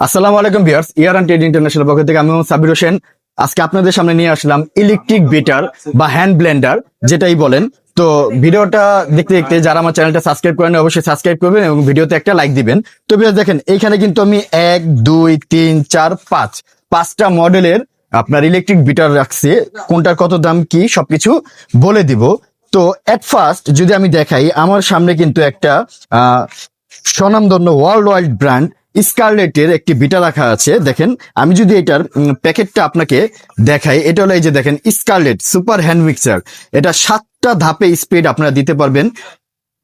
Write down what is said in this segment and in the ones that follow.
আসসালামু আলাইকুম বিয়ার্স ইয়ার অ্যান্ড ট্রেড ইন্টারন্যাশনাল পক্ষ থেকে আমি সাবির হোসেন। আজকে আপনাদের সামনে নিয়ে আসলাম ইলেকট্রিক বিটার বা হ্যান্ড ব্লেন্ডার, যেটাই বলেন। তো ভিডিওটা দেখতে দেখতে যারা আমার চ্যানেলটা সাবস্ক্রাইব করেন অবশ্যই সাবস্ক্রাইব করবেন এবং ভিডিওতে একটা লাইক দিবেন। তো বিয়ার্স দেখেন এইখানে কিন্তু আমি এক, দুই, তিন, চার, পাঁচ, পাঁচটা মডেলের আপনার ইলেকট্রিক বিটার রাখছি। কোনটার কত দাম, কি সবকিছু বলে দিব। তো এট ফার্স্ট যদি আমি দেখাই, আমার সামনে কিন্তু একটা, আহ, স্বনামধন্য ওয়ার্ল্ড ওয়াইড ব্র্যান্ড স্কারলেটের একটি বিটা রাখা আছে, দেখেন। আমি যদি এটার প্যাকেটটা আপনাকে দেখাই, এটা হলো এই যে দেখেন, স্কারলেট সুপার হ্যান্ড মিক্সার। এটা সাতটা ধাপে স্পিড আপনারা দিতে পারবেন।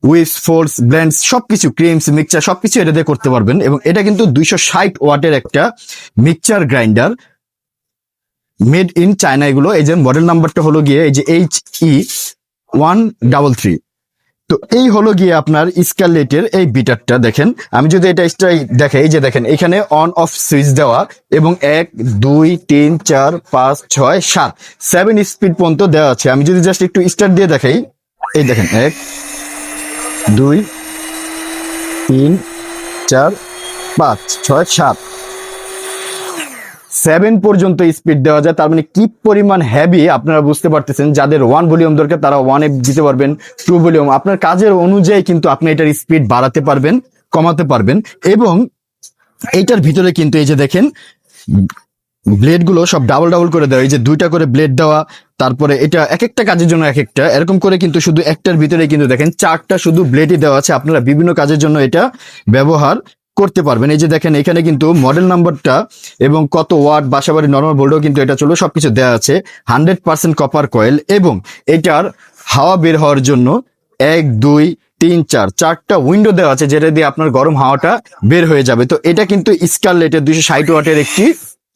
উইস ফোর্স, ব্লেন্ডস, সবকিছু, ক্রিমস মিক্সচার সবকিছু এটা দিয়ে করতে পারবেন। এবং এটা কিন্তু দুইশো ষাট ওয়াটের একটা mixture grinder. Made in China এগুলো। এই যে মডেল নাম্বারটা হলো গিয়ে এই যে H E one double three তো এই হলো গিয়ে আপনার স্কারলেটের এই বিটারটা, দেখেন। আমি যদি এটা স্টাই দেখাই যে দেখেন, এখানে অন, অফ, সুইচ দেওয়া এবং এক, দুই, তিন, চার, পাঁচ, ছয়, সাত সেভেন স্পিড পর্যন্ত দেওয়া আছে। আমি যদি জাস্ট একটু স্টার্ট দিয়ে দেখাই, এই দেখেন, এক, দুই, তিন, চার, পাঁচ, ছয়, সাত। সেভেন পর্যন্ত স্পিড দেওয়া যায়, তার মানে কি পরিমাণ হ্যাভি আপনারা বুঝতে পারতেছেন, যাদের ওয়ান ভলিউম দরকার তারা ওয়ান দিতে পারবেন টু ভলিউম আপনার কাজের অনুযায়ী কিন্তু আপনি এটার স্পিড বাড়াতে পারবেন, কমাতে পারবেন এবং এইটার ভিতরে কিন্তু এই যে দেখেন ব্লেডগুলো সব ডাবল ডাবল করে দেওয়া, এই যে দুইটা করে ব্লেড দেওয়া, তারপরে এটা এক একটা কাজের জন্য এক একটা এরকম করে কিন্তু শুধু একটার ভিতরে কিন্তু দেখেন, চারটা শুধু ব্লেডই দেওয়া আছে। আপনারা বিভিন্ন কাজের জন্য এটা ব্যবহার করতে পারবেন। এই যে দেখেন, এখানে কিন্তু মডেল নাম্বারটা এবং কত ওয়াট বাসাবাড়ি নর্মাল ভোল্টও কিন্তু এটা চলো সবকিছু দেওয়া আছে। হান্ড্রেড পার্সেন্ট কপার কয়েল এবং এটার হাওয়া বের হওয়ার জন্য এক, দুই, তিন, চার, চারটা উইন্ডো দেওয়া আছে, যেটা দিয়ে আপনার গরম হাওয়াটা বের হয়ে যাবে। তো এটা কিন্তু স্কারলেটের দুইশো ষাট ওয়াটের একটি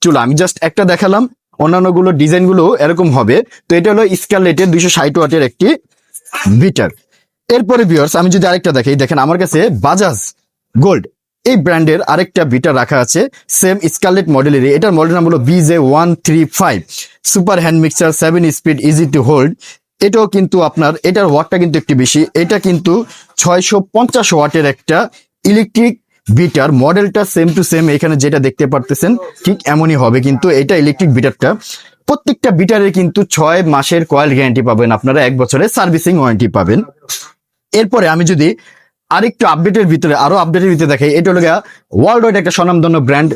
চুলা। আমি জাস্ট একটা দেখালাম, অন্যান্যগুলো ডিজাইনগুলো এরকম হবে। তো এটা হলো স্কারলেটের দুইশো ষাট ওয়াটের একটি মিটার এরপরে ভিউয়ার্স আমি যদি আরেকটা দেখি দেখেন আমার কাছে বাজাজ গোল্ড এই ব্র্যান্ডের আরেকটা বিটার রাখা আছে সেম স্কারলেট মডেলেরই এটার মডেল নাম হলো BJ one three five super hand mixer seven speed easy to hold এটাও কিন্তু আপনার, এটার ওয়াটটা কিন্তু একটু বেশি। এটা কিন্তু ছয়শো পঞ্চাশ ওয়াটের একটা ইলেকট্রিক বিটার মডেলটা সেম টু সেম এখানে যেটা দেখতে পারতেছেন, ঠিক এমনই হবে কিন্তু এটা ইলেকট্রিক বিটারটা প্রত্যেকটা বিটারে কিন্তু ছয় মাসের কয়েল গ্যারান্টি পাবেন আপনারা, এক বছরের সার্ভিসিং ওয়ারেন্টি পাবেন। এরপরে আমি যদি আরেকটু আপডেটের ভিতরে, আরও আপডেটের ভিতরে দেখাই। এটা হলো ওয়ার্ল্ড ওয়াইড একটা স্বনামধন্য ব্র্যান্ড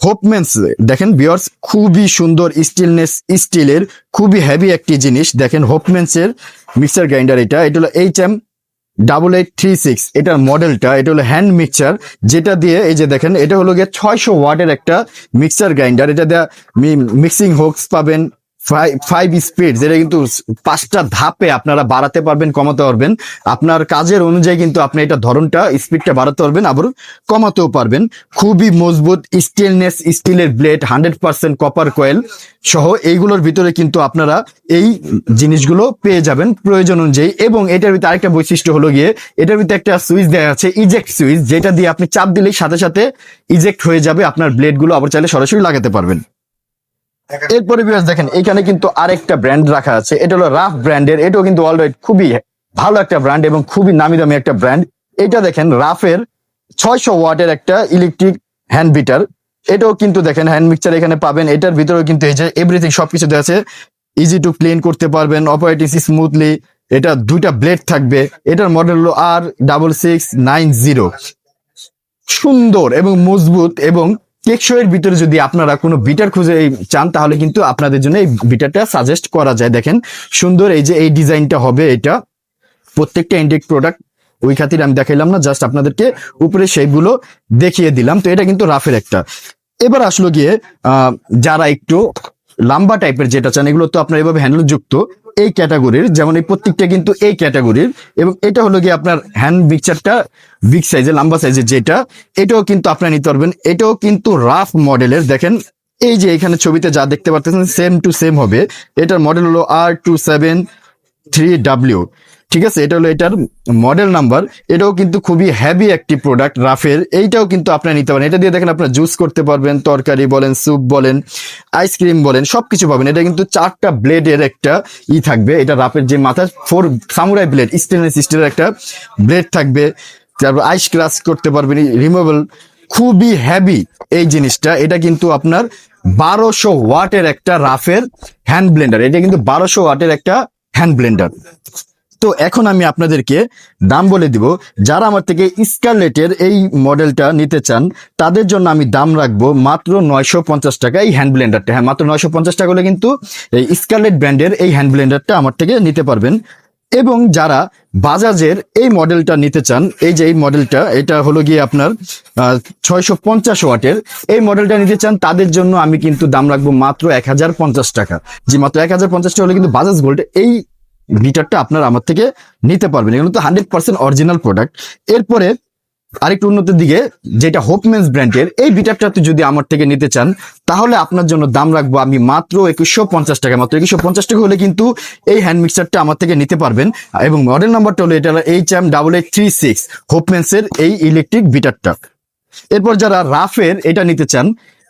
হোপমেন্স দেখেন বিয়ার্স খুবই সুন্দর স্টিলনেস স্টিলের খুবই হেভি একটি জিনিস। দেখেন হোপমেন্স এর মিক্সার গ্রাইন্ডার এটা। এটা হলো H M double eight three six এটার মডেলটা এটা হলো হ্যান্ড মিক্সার যেটা দিয়ে, এই যে দেখেন, এটা হলো গিয়ে ছয়শো ওয়াটের একটা মিক্সার গ্রাইন্ডার এটা দিয়ে মিক্সিং হোক্স পাবেন ফাইভ স্পিড যেটা কিন্তু পাঁচটা ধাপে আপনারা বাড়াতে পারবেন, কমাতে পারবেন। আপনার কাজের অনুযায়ী কিন্তু আপনি এটা ধরনটা স্পিডটা বাড়াতে পারবেন, আবার কমাতেও পারবেন। খুবই মজবুত স্টিলনেস স্টিলের blade hundred percent copper coil সহ এইগুলোর ভিতরে কিন্তু আপনারা এই জিনিসগুলো পেয়ে যাবেন প্রয়োজন অনুযায়ী। এবং এটার ভিতরে আরেকটা বৈশিষ্ট্য হলো গিয়ে, এটার ভিতরে একটা সুইচ দেওয়া আছে ইজেক্ট সুইচ যেটা দিয়ে আপনি চাপ দিলেই সাথে সাথে ইজেক্ট হয়ে যাবে আপনার ব্লেডগুলো আবার চাইলে সরাসরি লাগাতে পারবেন। এরপরে বিয়াস দেখেন, এখানে কিন্তু আরেকটা ব্র্যান্ড রাখা আছে। এটা হলো রাফ ব্র্যান্ডের এটাও কিন্তু অলরেডি খুবই ভালো একটা ব্র্যান্ড এবং খুবই নামি দামি একটা ব্র্যান্ড এটা দেখেন রাফের ছয়শো ওয়াটের একটা ইলেকট্রিক হ্যান্ড বিটার এটাও কিন্তু দেখেন হ্যান্ড মিক্সচার এখানে পাবেন। এটার ভিতরেও কিন্তু এই যে এভরিথিং সবকিছু দেওয়া আছে। ইজি টু ক্লিন করতে পারবেন অপারেটিং স্মুথলি এটা দুইটা ব্লেড থাকবে। এটার মডেল হলো R double six nine zero সুন্দর এবং মজবুত এবং টেকসইয়ের ভিতরে যদি আপনারা কোনো বিটার খুঁজে চান, তাহলে কিন্তু আপনাদের জন্য এই বিটারটা সাজেস্ট করা যায়। দেখেন, সুন্দর এই যে এই ডিজাইনটা হবে এটা। প্রত্যেকটা ইন্ডেক প্রোডাক্ট ওই খাতির আমি দেখাইলাম না জাস্ট আপনাদেরকে উপরে সেইগুলো দেখিয়ে দিলাম। তো এটা কিন্তু রাফের একটা। এবার আসলো গিয়ে যারা একটু লম্বা টাইপের যেটা চান, এগুলো তো আপনার এভাবে হ্যান্ডেল যুক্ত। এই ক্যাটাগরির, যেমন এই প্রত্যেকটা কিন্তু এই ক্যাটাগরির, এবং এটা হলো গিয়ে আপনার হ্যান্ড পিকচারটা বিগ সাইজে লম্বা সাইজের যেটা, এটাও কিন্তু আপনার নিতে পারবেন। এটাও কিন্তু রাফ মডেলের দেখেন, এই যে এখানে ছবিতে যা দেখতে পাচ্ছেন সেম টু সেম হবে। এটার মডেল হলো R two seven three W ঠিক আছে, এটা হলো এটার মডেল নাম্বার এটাও কিন্তু খুবই হ্যাভি একটি প্রোডাক্ট রাফের এইটাও কিন্তু আপনারা নিতে পারেন। এটা দিয়ে দেখেন আপনারা জুস করতে পারবেন, তরকারি বলেন স্যুপ বলেন আইসক্রিম বলেন, সবকিছু পাবেন। এটা কিন্তু চারটা ব্লেডের একটা ই থাকবে, এটা রাফের যে মাথা ফোর সামুরাই ব্লেড স্টেনলেস স্টিলের একটা ব্লেড থাকবে। তারপর আইস ক্রাশ করতে পারবেন রিমুভেবল খুবই হ্যাভি এই জিনিসটা। এটা কিন্তু আপনার বারোশো ওয়াটের একটা রাফের হ্যান্ড ব্লেন্ডার এটা কিন্তু বারোশো ওয়াটের একটা হ্যান্ড ব্লেন্ডার তো এখন আমি আপনাদেরকে দাম বলে দিব। যারা আমার থেকে স্কারলেটের এই মডেলটা নিতে চান, তাদের জন্য আমি দাম রাখব মাত্র নয়শো পঞ্চাশ টাকা এই হ্যান্ড ব্লেন্ডারটা হ্যাঁ মাত্র নয়শো পঞ্চাশ টাকা হলে কিন্তু এই স্কারলেট ব্র্যান্ডের এই হ্যান্ড ব্লেন্ডারটা আমার থেকে নিতে পারবেন। এবং যারা বাজাজের এই মডেলটা নিতে চান, এই যে এই মডেলটা এটা হলো গিয়ে আপনার ছয়শো পঞ্চাশ ওয়াটের। এই মডেলটা নিতে চান, তাদের জন্য আমি কিন্তু দাম রাখব মাত্র এক হাজার পঞ্চাশ টাকা। যে মাত্র এক হাজার পঞ্চাশ টাকা হলে কিন্তু বাজাজ গোল্ড এই মিটারটা আপনারা আমার থেকে নিতে পারবেন। এগুলো তো হান্ড্রেড পার্সেন্ট অরিজিনাল প্রোডাক্ট এরপরে আরেকটু উন্নতির দিকে, যেটা হোপমেন্স ব্র্যান্ডের এই বিটারটা যদি আমার থেকে নিতে চান, তাহলে আপনার জন্য দাম রাখব আমি মাত্র একুশশো পঞ্চাশ টাকা। মাত্র একুশশো পঞ্চাশ টাকা হলে কিন্তু এই হ্যান্ড মিক্সারটা আমার থেকে নিতে পারবেন। এবং মডেল নাম্বারটা হলো এটা হলো H M double eight three six হোপমেন্সের এই ইলেকট্রিক বিটারটা এরপর যারা রাফের এটা নিতে চান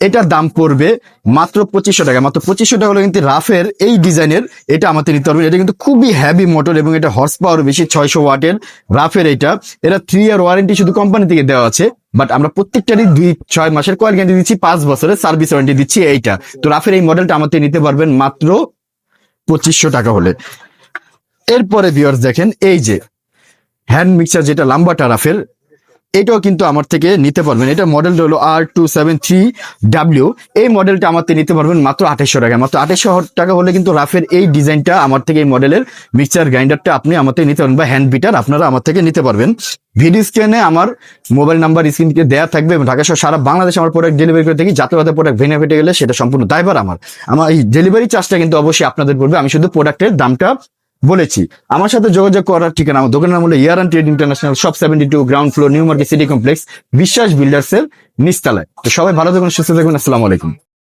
এটার দাম পড়বে মাত্র পঁচিশশো টাকা। মাত্র পঁচিশশো টাকা হলে কিন্তু রাফের এই ডিজাইনের, এটা আমাদের নিতে পারবেন এটা কিন্তু খুবই হ্যাভি মোটর এবং এটা হর্স পাওয়ার বেশি, ছয়শো ওয়াটের রাফের এটা। এটা থ্রি ইয়ার ওয়ারেন্টি শুধু কোম্পানি থেকে দেওয়া আছে বাট আমরা প্রত্যেকটারই দুই, ছয় মাসের কয়েল গ্যারান্টি দিচ্ছি, পাঁচ বছরের সার্ভিস ওয়ারেন্টি দিচ্ছি এইটা। তো রাফের এই মডেলটা আমাদের নিতে পারবেন মাত্র পঁচিশশো টাকা হলে। এরপরে ভিউয়ার্স দেখেন, এই যে হ্যান্ড মিক্সার যেটা, লাম্বাটা রাফের এটাও কিন্তু আমার থেকে নিতে পারবেন। এটা মডেলটা হলো R two seven three W এই মডেলটা আমার থেকে নিতে পারবেন মাত্র আঠাশশো টাকা। মাত্র আঠাশশো টাকা হলে কিন্তু রাফের এই ডিজাইনটা আমার থেকে এই মডেলের মিক্সার গ্রাইন্ডারটা আপনি আমার থেকে নিতে পারবেন বা হ্যান্ড বিটার আপনারা আমার থেকে নিতে পারবেন। ভিডিও স্ক্রিনে আমার মোবাইল নাম্বার স্ক্রিনকে দেওয়া থাকবে এবং ঢাকা সারা বাংলাদেশ আমার প্রোডাক্ট ডেলিভারি করে থাকি। যাতে যাতে প্রোডাক্ট ভেঙে ফেটে গেলে সেটা সম্পূর্ণ দায়ভার আমার। আমার এই ডেলিভারি চার্জটা কিন্তু অবশ্যই আপনাদের পড়বে। আমি শুধু প্রোডাক্টের দামটা বলেছি। আমার সাথে যোগাযোগ করার ঠিকানা, আমার দোকানের নাম হলো ইয়ার ট্রেড ইন্টারন্যাশনাল সব seventy two ground floor new market city complex Biswas builders এর নিস্তালায় তো সবাই ভালো থাকুন, সুস্থ থাকুন, আসসালামু আলাইকুম।